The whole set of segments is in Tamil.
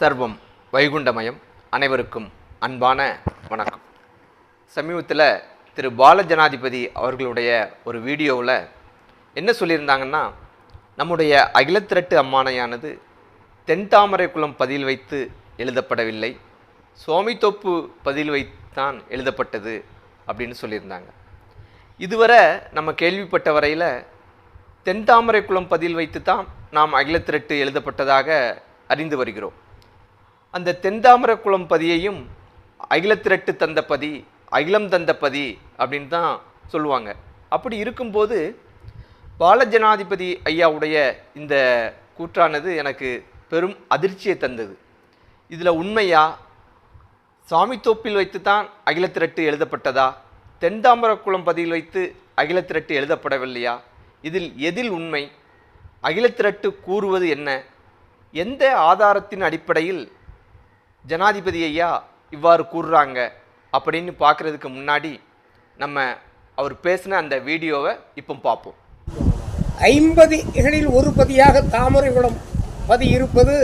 சர்வம் வைகுண்டமயம் அனைவருக்கும் அன்பான வணக்கம். சமீபத்தில் திரு பால ஜனாதிபதி அவர்களுடைய ஒரு வீடியோவில் என்ன சொல்லியிருந்தாங்கன்னா நம்முடைய அகிலத்திரட்டு அம்மானையானது தென்தாமரை குளம் பதில் வைத்து எழுதப்படவில்லை. சுவாமித்தோப்பு பதில் வைத்தான் எழுதப்பட்டது. அப்படின்னு சொல்லியிருந்தாங்க. இதுவரை நம்ம கேள்விப்பட்ட வரையில் தென்தாமரை குளம் பதில் வைத்து தான் நாம் அகிலத்திரட்டு எழுதப்பட்டதாக அறிந்து வருகிறோம். அந்த தென்தாமரை குளம் பதியையும் அகிலத்திரட்டு தந்த பதி அகிலம் தந்த பதி அப்படின்னு தான் சொல்லுவாங்க. அப்படி இருக்கும்போது பாலஜனாதிபதி ஐயாவுடைய இந்த கூற்றானது எனக்கு பெரும் அதிர்ச்சியை தந்தது. இதில் உண்மையா சாமித்தோப்பில் வைத்து தான் அகிலத்திரட்டு எழுதப்பட்டதா? தென்தாம்பரக்குளம் பதியில் வைத்து அகிலத்திரட்டு எழுதப்படவில்லையா? இதில் எதில் உண்மை? அகிலத்திரட்டு கூறுவது என்ன? எந்த ஆதாரத்தின் அடிப்படையில் ஜனாதிபதி ஐயா இவ்வாறு கூறுறாங்க? அப்படின்னு பார்க்குறதுக்கு முன்னாடி நம்ம அவர் பேசின அந்த வீடியோவை இப்போ பார்ப்போம். ஐம்பதுகளில் ஒரு பதியாக தாமரைக்குளம் பதி இருப்பது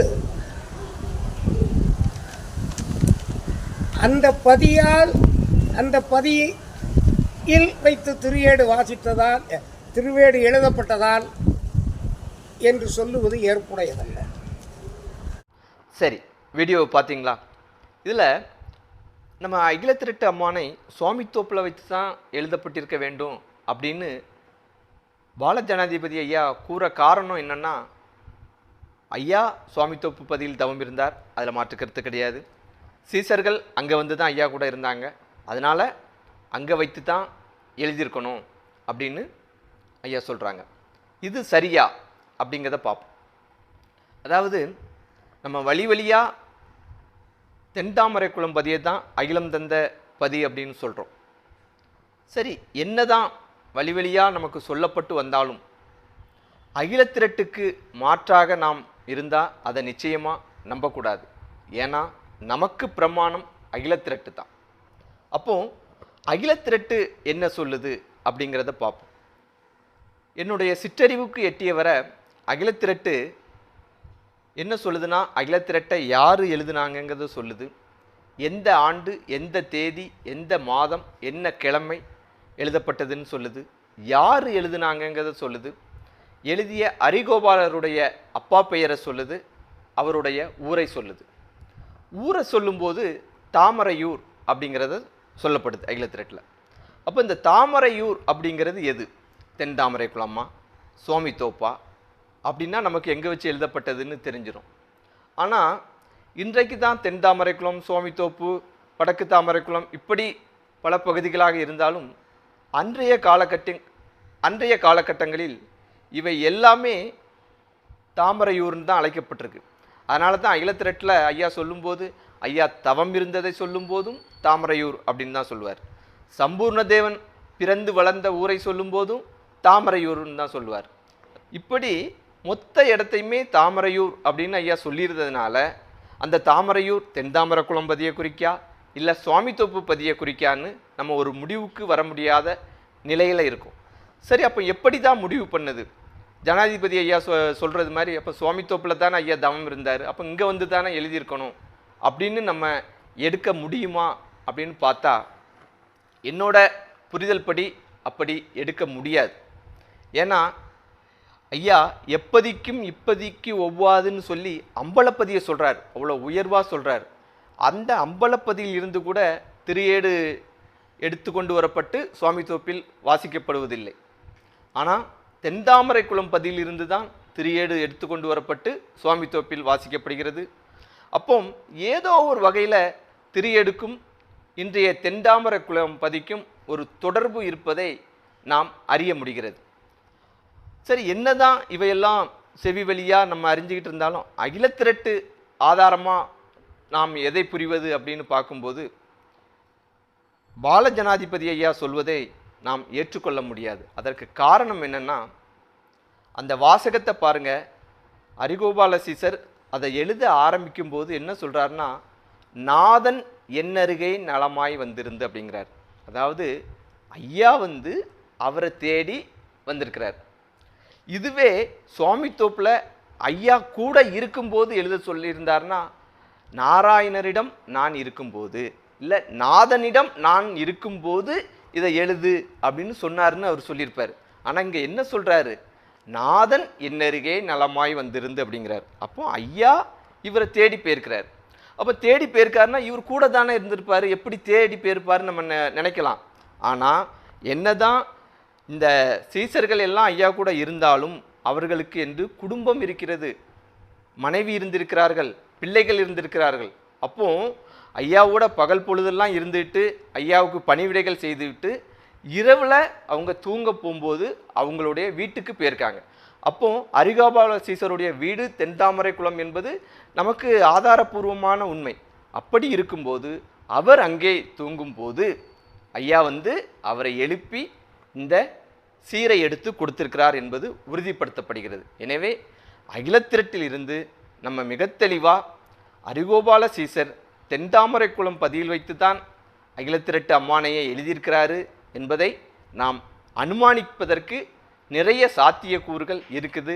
அந்த பதியால் அந்த பதியில் வைத்து திருவேடு வாசித்ததால் திருவேடு எழுதப்பட்டதால் என்று சொல்லுவது ஏற்புடையதல்ல. சரி வீடியோவை பார்த்தீங்களா? இதில் நம்ம அகிலத்திரட்டு அம்மானை சுவாமி தோப்பில் வைத்து தான் எழுதப்பட்டிருக்க வேண்டும் அப்படின்னு பால ஜனாதிபதி ஐயா கூற காரணம் என்னென்னா ஐயா சுவாமி தோப்பு பதியில் தவம் இருந்தார் அதில் மாற்று கருத்து கிடையாது. சீசர்கள் அங்கே வந்து தான் ஐயா கூட இருந்தாங்க. அதனால் அங்கே வைத்து தான் எழுதியிருக்கணும் அப்படின்னு ஐயா சொல்கிறாங்க இது சரியா அப்படிங்கிறத பார்ப்போம். அதாவது நம்ம வழி வழியாக தென்தாமரை குளம் பதியை தான் அகிலம் தந்த பதி அப்படின்னு சொல்கிறோம் சரி என்னதான் வழி வழியாக நமக்கு சொல்லப்பட்டு வந்தாலும் அகிலத்திரட்டுக்கு மாற்றாக நாம் இருந்தால் அதை நிச்சயமாக நம்பக்கூடாது. ஏன்னா நமக்கு பிரமாணம் அகிலத்திரட்டு தான். அப்போ அகிலத்திரட்டு என்ன சொல்லுது அப்படிங்கிறத பார்ப்போம். என்னுடைய சிற்றறிவுக்கு எட்டிய வர அகிலத்திரட்டு என்ன சொல்லுதுன்னா அகிலத்திரட்டை யார் எழுதுனாங்கங்கிறத சொல்லுது. எந்த ஆண்டு எந்த தேதி எந்த மாதம் என்ன கிழமை எழுதப்பட்டதுன்னு சொல்லுது. யார் எழுதுனாங்கங்கிறத சொல்லுது. எழுதிய அரிகோபாலருடைய அப்பா பெயரை சொல்லுது. அவருடைய ஊரை சொல்லுது. ஊரை சொல்லும்போது தாமரையூர் அப்படிங்கிறத சொல்லப்படுது அகிலத்திரட்டில் அப்போ இந்த தாமரையூர் அப்படிங்கிறது எது? தென் தாமரை குளமா? சுவாமித்தோப்பா அப்படின்னா நமக்கு எங்கே வச்சு எழுதப்பட்டதுன்னு தெரிஞ்சிடும் ஆனால் இன்றைக்கு தான் தென் தாமரை குளம் சுவாமித்தோப்பு வடக்கு தாமரை குளம் இப்படி பல பகுதிகளாக இருந்தாலும் அன்றைய காலகட்ட அன்றைய காலகட்டங்களில் இவை எல்லாமே தாமரையூர்னு தான் அழைக்கப்பட்டிருக்கு. அதனால தான் அகிலத்திரட்டில் ஐயா சொல்லும்போது ஐயா தவம் இருந்ததை சொல்லும்போதும் தாமரையூர் அப்படின்னு தான் சொல்லுவார். சம்பூர்ண தேவன் பிறந்து வளர்ந்த ஊரை சொல்லும்போதும் தாமரையூர்னு தான் சொல்லுவார். இப்படி மொத்த இடத்தையுமே தாமரையூர் அப்படின்னு ஐயா சொல்லியிருந்ததுனால அந்த தாமரையூர் தென்தாமரை குளம் பதியை குறிக்கா இல்லை சுவாமித்தோப்பு பதியை குறிக்கான்னு நம்ம ஒரு முடிவுக்கு வர முடியாத நிலையில் இருக்கும். சரி அப்போ எப்படி தான் முடிவு பண்ணுது? ஜனாதிபதி ஐயா சொ சொல்கிறது மாதிரி அப்போ சுவாமித்தோப்பில் தானே ஐயா தவம் இருந்தார். அப்போ இங்கே வந்து தானே எழுதியிருக்கணும். அப்படின்னு நம்ம எடுக்க முடியுமா அப்படின்னு பார்த்தா என்னோட புரிதல் படி அப்படி எடுக்க முடியாது. ஏன்னா ஐயா எப்பதிக்கும் இப்பதிக்கு ஒவ்வாதுன்னு சொல்லி அம்பலப்பதியை சொல்கிறார் அவ்வளோ உயர்வாக சொல்கிறார் அந்த அம்பலப்பதியில் இருந்து கூட திரியேடு எடுத்து கொண்டு வரப்பட்டு சுவாமி தோப்பில் வாசிக்கப்படுவதில்லை. ஆனால் தென்தாமரை குளம் பதியில் இருந்து தான் திரியேடு எடுத்து கொண்டு வரப்பட்டு சுவாமி தோப்பில் வாசிக்கப்படுகிறது. அப்போ ஏதோ ஒரு வகையில் திரியேடுக்கும் இன்றைய தென்தாமரை குளம் பதிக்கும் ஒரு தொடர்பு இருப்பதை நாம் அறிய முடிகிறது. சரி என்னதான் இவையெல்லாம் செவி வழியாக நம்ம அறிஞ்சிக்கிட்டு இருந்தாலும் அகிலத்திரட்டு ஆதாரமாக நாம் எதை புரிவது அப்படின்னு பார்க்கும்போது பாலஜனாதிபதி ஐயா சொல்வதை நாம் ஏற்றுக்கொள்ள முடியாது. அதற்கு காரணம் என்னன்னா அந்த வாசகத்தை பாருங்க. அரிகோபால சீசர் அதை எழுத ஆரம்பிக்கும் போது என்ன சொல்கிறாருன்னா நாதன் என்னருகே நலமாய் வந்திருந்து அப்படிங்கிறார். அதாவது ஐயா வந்து அவரை தேடி வந்திருக்கிறார். இதுவே சுவாமி தோப்பில் ஐயா கூட இருக்கும்போது எழுத சொல்லியிருந்தார்னா நாராயணரிடம் நான் இருக்கும்போது இல்லை நாதனிடம் நான் இருக்கும்போது இதை எழுது அப்படின்னு சொன்னாருன்னு அவர் சொல்லியிருப்பார். ஆனால் இங்கே என்ன சொல்கிறாரு நாதன் என்னருகே நலமாய் வந்திருந்து அப்படிங்கிறார். அப்போ ஐயா இவரை தேடி போயிருக்கிறார். அப்போ தேடி போயிருக்காருன்னா இவர் கூட தானே இருந்திருப்பார். எப்படி தேடி போயிருப்பாருன்னு நம்ம நினைக்கலாம். ஆனால் என்னதான் இந்த சீசர்கள் எல்லாம் ஐயா கூட இருந்தாலும் அவர்களுக்கு என்று குடும்பம் இருக்கிறது. மனைவி இருந்திருக்கிறார்கள் பிள்ளைகள் இருந்திருக்கிறார்கள். அப்போது ஐயாவோட பகல் பொழுதெல்லாம் இருந்துட்டு ஐயாவுக்கு பணிவிடைகள் செய்துவிட்டு இரவில் அவங்க தூங்க போகும்போது அவங்களுடைய வீட்டுக்கு போயிருக்காங்க. அப்போ அரிகாபால சீசருடைய வீடு தென்தாமரை குளம் என்பது நமக்கு ஆதாரபூர்வமான உண்மை. அப்படி இருக்கும்போது அவர் அங்கே தூங்கும்போது ஐயா வந்து அவரை எழுப்பி இந்த சீரை எடுத்து கொடுத்திருக்கிறார் என்பது உறுதிப்படுத்தப்படுகிறது. எனவே அகிலத்திரட்டில் இருந்து நம்ம மிக தெளிவாக அரிகோபால சீசர் தென்தாமரை குளம் பதியில் வைத்துதான் அகிலத்திரட்டு அம்மானையை எழுதியிருக்கிறாரு என்பதை நாம் அனுமானிப்பதற்கு நிறைய சாத்தியக்கூறுகள் இருக்குது.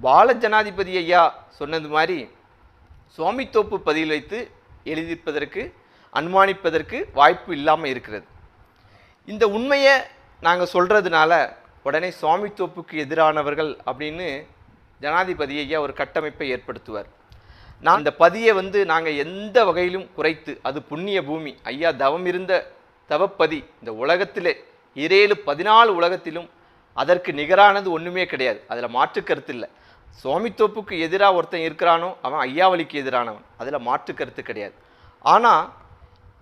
பால ஜனாதிபதி ஐயா சொன்னது மாதிரி சுவாமித்தோப்பு பதியில் வைத்து எழுதியிருப்பதற்கு அனுமானிப்பதற்கு வாய்ப்பு இல்லாமல் இருக்கிறது. இந்த உண்மையை நாங்கள் சொல்கிறதுனால உடனே சுவாமித்தோப்புக்கு எதிரானவர்கள் அப்படின்னு ஜனாதிபதி ஐயா ஒரு கட்டமைப்பை ஏற்படுத்துவார். நான் இந்த பதியை வந்து நாங்கள் எந்த வகையிலும் குறைத்து அது புண்ணிய பூமி ஐயா தவம் இருந்த தவப்பதி இந்த உலகத்திலே இரேழு பதினாலு உலகத்திலும் அதற்கு நிகரானது ஒன்றுமே கிடையாது. அதில் மாற்று கருத்து இல்லை. சுவாமித்தோப்புக்கு எதிராக ஒருத்தன் இருக்கிறானோ அவன் ஐயாவளிக்கு எதிரானவன். அதில் மாற்று கருத்து கிடையாது. ஆனால்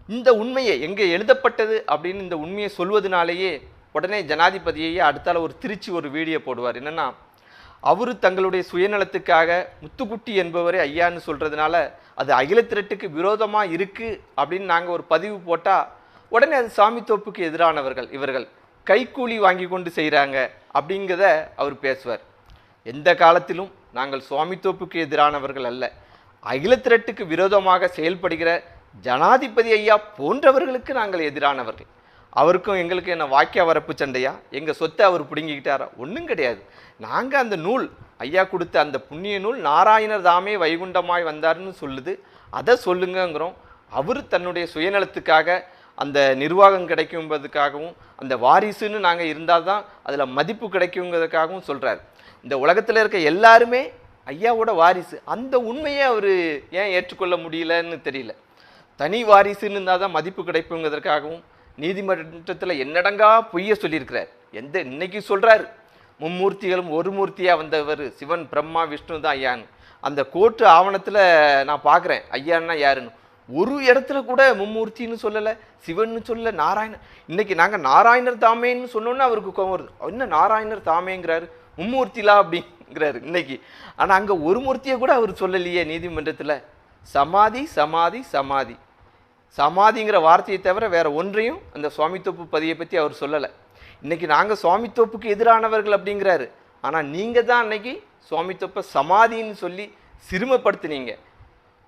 இந்த உண்மையை எங்கே எழுதப்பட்டது அப்படின்னு இந்த உண்மையை சொல்வதனாலேயே உடனே ஜனாதிபதியையே அடுத்தால ஒரு திருச்சி ஒரு வீடியோ போடுவார். என்னன்னா அவரு தங்களுடைய சுயநலத்துக்காக முத்துக்குட்டி என்பவரே ஐயான்னு சொல்கிறதுனால அது அகில திரட்டுக்கு விரோதமாக இருக்குது அப்படின்னு நாங்கள் ஒரு பதிவு போட்டால் உடனே அது சாமி தோப்புக்கு எதிரானவர்கள் இவர்கள் கைக்கூலி வாங்கி கொண்டு செய்கிறாங்க அப்படிங்கிறத அவர் பேசுவார். எந்த காலத்திலும் நாங்கள் சுவாமித்தோப்புக்கு எதிரானவர்கள் அல்ல. அகில திரட்டுக்கு விரோதமாக செயல்படுகிற ஜனாதிபதி ஐயா போன்றவர்களுக்கு நாங்கள் எதிரானவர்கள். அவருக்கும் எங்களுக்கு என்ன வாக்கிய வரப்பு சண்டையா? எங்கள் சொத்தை அவர் பிடுங்கிக்கிட்டாரா? ஒன்றும் கிடையாது. நாங்கள் அந்த நூல் ஐயா கொடுத்த அந்த புண்ணிய நூல் நாராயணர் தாமே வைகுண்டமாய் வந்தார்னு சொல்லுது. அதை சொல்லுங்கங்கிறோம். அவர் தன்னுடைய சுயநலத்துக்காக அந்த நிர்வாகம் கிடைக்கும்பதுக்காகவும் அந்த வாரிசுன்னு நாங்கள் இருந்தால் தான் அதில் மதிப்பு கிடைக்குங்கிறதுக்காகவும் சொல்கிறார் இந்த உலகத்தில் இருக்க எல்லாருமே ஐயாவோட வாரிசு. அந்த உண்மையை அவர் ஏன் ஏற்றுக்கொள்ள முடியலன்னு தெரியல. தனி வாரிசுன்னு இருந்தால் தான் மதிப்பு கிடைப்புங்கிறதுக்காகவும் நீதிமன்றத்தில் என்னடங்கா பொய்ய சொல்லியிருக்கிறார்? எந்த இன்னைக்கு சொல்கிறாரு மும்மூர்த்திகளும் ஒரு மூர்த்தியாக வந்தவர் சிவன் பிரம்மா விஷ்ணு தான் ஐயான்னு. அந்த கோர்ட்டு ஆவணத்தில் நான் பார்க்குறேன் ஐயான்னா யாருன்னு? ஒரு இடத்துல கூட மும்மூர்த்தின்னு சொல்லலை சிவன்னு சொல்லலை நாராயணன் இன்னைக்கு நாங்கள் நாராயணர் தாமேன்னு சொன்னோன்னே அவருக்கு கோவம் வருது. என்ன நாராயணர் தாமேங்கிறாரு? மும்மூர்த்திலா அப்படிங்கிறாரு இன்னைக்கு. ஆனால் அங்கே ஒரு மூர்த்தியை கூட அவர் சொல்லலையே நீதிமன்றத்தில். சமாதி சமாதி சமாதி. சமாதிங்கிற வார்த்தையை தவிர வேற ஒன்றையும் அந்த சுவாமித்தோப்பு பதியை பற்றி அவர் சொல்லலை. இன்றைக்கி நாங்கள் சுவாமித்தோப்புக்கு எதிரானவர்கள் அப்படிங்கிறாரு. ஆனால் நீங்கள் தான் அன்னைக்கு சுவாமித்தோப்பை சமாதின்னு சொல்லி சிறுமப்படுத்துனீங்க.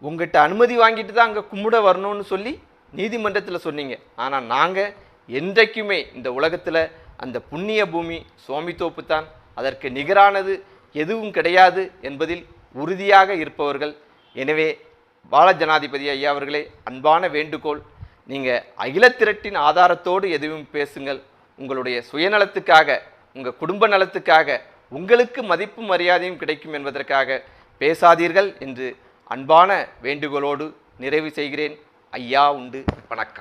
உங்கள்கிட்ட அனுமதி வாங்கிட்டு தான் அங்கே கும்பிட வரணும்னு சொல்லி நீதிமன்றத்தில் சொன்னீங்க. ஆனால் நாங்கள் என்றைக்குமே இந்த உலகத்தில் அந்த புண்ணிய பூமி சுவாமித்தோப்பு தான். அதற்கு நிகரானது எதுவும் கிடையாது என்பதில் உறுதியாக இருப்பவர்கள். எனவே பால ஜனாதிபதி ஐயா அவர்களே அன்பான வேண்டுகோள். நீங்கள் அகிலத்திரட்டின் ஆதாரத்தோடு எதுவும் பேசுங்கள். உங்களுடைய சுயநலத்துக்காக உங்கள் குடும்ப நலத்துக்காக உங்களுக்கு மதிப்பும் மரியாதையும் கிடைக்கும் என்பதற்காக பேசாதீர்கள் என்று அன்பான வேண்டுகோளோடு நிறைவு செய்கிறேன். ஐயா உண்டு. வணக்கம்.